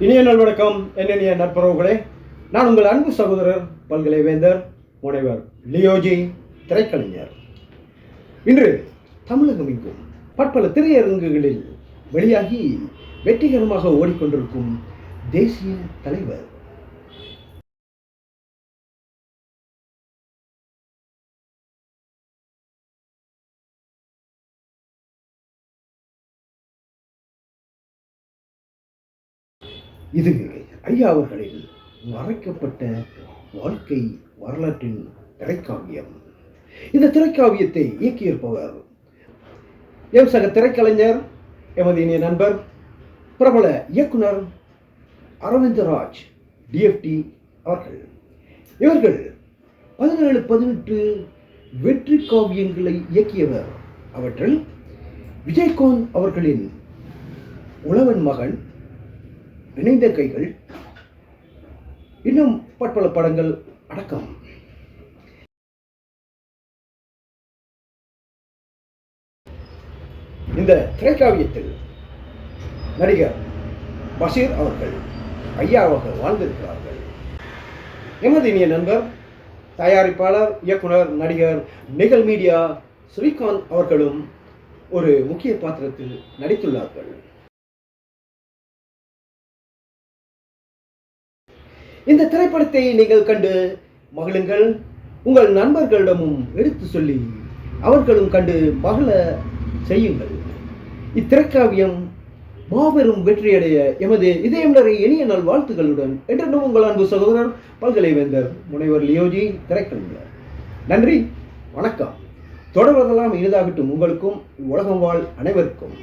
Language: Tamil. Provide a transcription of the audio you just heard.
இனிய நல்வணக்கம் என்னென்னிய நட்புறவுகளே நான் உங்கள் அன்பு சகோதரர் பல்கலை வேந்தர் முனைவர் லியோஜி திரைக்கலைஞர். இன்று தமிழகம் எங்கும் பற்பல திரையரங்குகளில் வெளியாகி வெற்றிகரமாக ஓடிக்கொண்டிருக்கும் தேசிய தலைவர் இது ஐயா அவர்களின் மறைக்கப்பட்ட வாழ்க்கை வரலாற்றின் திரைக்காவியம். இந்த திரைக்காவியத்தை இயக்கியிருப்பவர் எம் சக திரைக்கலைஞர் எமது இனிய நண்பர் பிரபல இயக்குனர் அரவிந்தராஜ் டிஎஃப்டி அவர்கள். இவர்கள் பதினேழு பதினெட்டு வெற்றி காவியங்களை இயக்கியவர். அவற்றில் விஜயகாந்த் அவர்களின் உழவன் மகன் இணைந்த கைகள். இன்னும் பற்பல படங்கள் அடக்கம். இந்த திரைக்காவியத்தில் நடிகர் பஷீர் அவர்கள் ஐயா அவர்கள் வாழ்ந்திருக்கிறார்கள். எமது இனிய நண்பர் தயாரிப்பாளர் இயக்குனர் நடிகர் நிகழ் மீடியா ஸ்ரீகாந்த் அவர்களும் ஒரு முக்கிய பாத்திரத்தில் நடித்துள்ளார்கள். இந்த திரைப்படத்தை நீங்கள் கண்டு மகிழுங்கள். உங்கள் நண்பர்களிடமும் எடுத்து சொல்லி அவர்களும் கண்டு மகள செய்யுங்கள். இத்திரைக்காவியம் மாபெரும் வெற்றியடைய எமது இதயம் நிறை இனிய நல் வாழ்த்துக்களுடன் என்றும் உங்கள் அன்பு சகோதரர் பல்கலை வேந்தர் முனைவர் லியோஜி திரைக்கலைஞர். நன்றி வணக்கம். தொடர்வதெல்லாம் இனிதாகட்டும் உங்களுக்கும் உலகம் வாழ் அனைவருக்கும்.